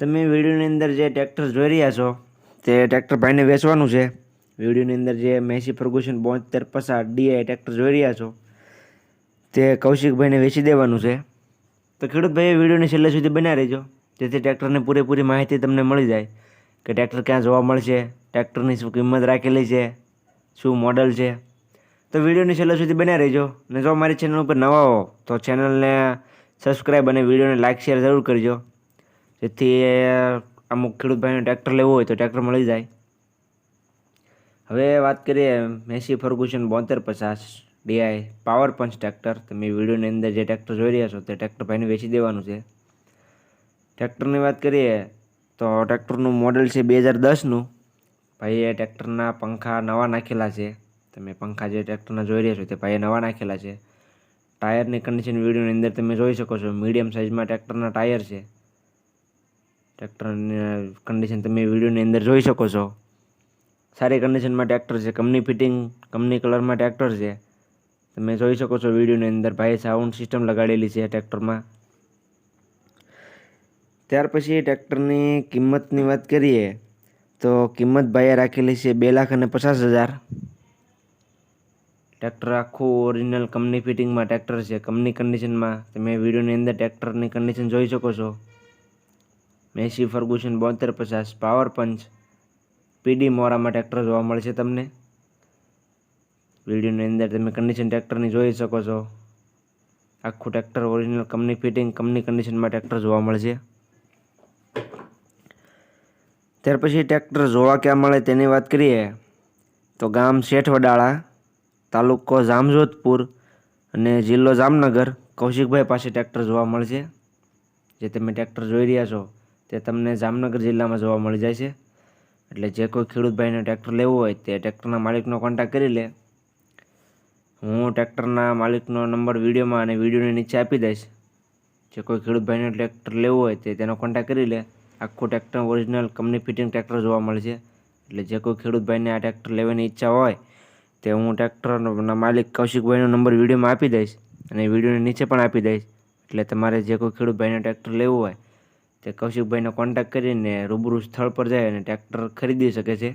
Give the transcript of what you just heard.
તમે વિડીયોની અંદર જે ટ્રેક્ટર જોઈ રહ્યા છો, તે ટ્રેક્ટર ભાઈને વેચવાનું છે. વિડીયોની અંદર જે મેસી ફર્ગુસન બોતેર પસાર ડીઆઈ ટ્રેક્ટર જોઈ રહ્યા છો, તે કૌશિકભાઈને વેચી દેવાનું છે. તો ખેડૂતભાઈ વિડીયોની છેલ્લે સુધી બનાવી રહેજો. જેથી ટ્રેક્ટરની પૂરેપૂરી માહિતી તમને મળી જાય કે ટ્રેક્ટર ક્યાં જોવા મળશે ટ્રેક્ટરની શું કિંમત રાખેલી છે, શું મોડલ છે. તો વિડીયોની છેલ્લે સુધી બન્યા રહેજો. અને જો મારી ચેનલ ઉપર નવા હો, તો ચેનલને સબસ્ક્રાઈબ અને વિડીયોને લાઇક શેર જરૂર કરજો. જેથી અમુક ખેડૂત ભાઈને ટ્રેક્ટર લેવું હોય તો ટ્રેક્ટર મળી જાય. હવે વાત કરીએ મેસી ફર્ગુસન બોતેર પચાસ ડીઆઈ પાવર પંચ ટ્રેક્ટર. તમે વિડીયોની અંદર જે ટ્રેક્ટર જોઈ રહ્યા છો તે ટ્રેક્ટર ભાઈને વેચી દેવાનું છે. ટ્રેક્ટરની વાત કરીએ તો ટ્રેક્ટરનું મોડલ છે બે હજાર દસનું. ભાઈએ ટ્રેક્ટરના પંખા નવા નાખેલા છે. તમે પંખા જે ટ્રેક્ટરના જોઈ રહ્યા છો તે ભાઈએ નવા નાખેલા છે. ટાયરની કન્ડિશન વિડીયોની અંદર તમે જોઈ શકો છો. મીડિયમ સાઇઝમાં ટ્રેક્ટરના ટાયર છે. ટ્રેક્ટરની કન્ડિશન તમે વિડીયોની અંદર જોઈ શકો છો. સારી કન્ડિશનમાં ટ્રેક્ટર છે કંપની ફિટિંગ કંપની કલરમાં ટ્રેક્ટર છે. તમે જોઈ શકો છો વિડીયોની અંદર ભાઈ સાઉન્ડ સિસ્ટમ લગાડેલી છે ટ્રેક્ટરમાં. ત્યાર પછી ટ્રેક્ટરની કિંમતની વાત કરીએ, તો કિંમત ભાઈએ રાખેલી છે બે લાખ અને પચાસ હજાર. ટ્રેક્ટર આખું ઓરિજિનલ કંપની ફિટિંગમાં ટ્રેક્ટર છે. કંપની કન્ડિશનમાં તમે વિડીયોની અંદર ટ્રેક્ટરની કન્ડિશન જોઈ શકો છો. મેસી ફર્ગુસન બોતેર પચાસ, પાવર પંચ, પીડી મોરામાં ટ્રેક્ટર જોવા મળશે તમને. વિડીયોની અંદર તમે કન્ડિશન ટ્રેક્ટરની જોઈ શકો છો. આખું tractor original company fitting company કન્ડિશનમાં ટ્રેક્ટર જોવા મળશે. ત્યાર પછી ટ્રેક્ટર જોવા ક્યાં મળે તેની વાત કરીએ, તો ગામ શેઠવડાળા, તાલુકો જામજોધપુર અને જિલ્લો જામનગર કૌશિકભાઈ પાસે ટ્રેક્ટર જોવા મળશે. જે તમે ટ્રેક્ટર જોઈ રહ્યા છો તે તમને જામનગર જિલ્લામાં જોવા મળી જાય છે. એટલે જે કોઈ ખેડૂત ભાઈને ટ્રેક્ટર લેવું હોય તે ટ્રેક્ટરના માલિકનો કોન્ટેક્ટ કરી લે. હું ટ્રેક્ટરના માલિકનો નંબર વિડીયોમાં અને વિડીયોની નીચે આપી દઈશ. જે કોઈ ખેડૂત ભાઈને ટ્રેક્ટર લેવું હોય તે તેનો કોન્ટેક્ટ કરી લે. આખું tractor original company fitting tractor જોવા મળશે એટલે જે કોઈ ખેડૂત ભાઈને આ ટ્રેક્ટર લેવાની ઈચ્છા હોય તે હું ટ્રેક્ટરના માલિક કૌશિકભાઈનો નંબર વિડીયોમાં આપી દઈશ અને વિડીયોની નીચે પણ આપી દઈશ. એટલે તમારે જે કોઈ ખેડૂત ભાઈને ટ્રેક્ટર લેવું હોય તે કૌશિકભાઈનો કોન્ટેક્ટ કરીને રૂબરૂ સ્થળ પર જાય અને ટ્રેક્ટર ખરીદી શકે છે.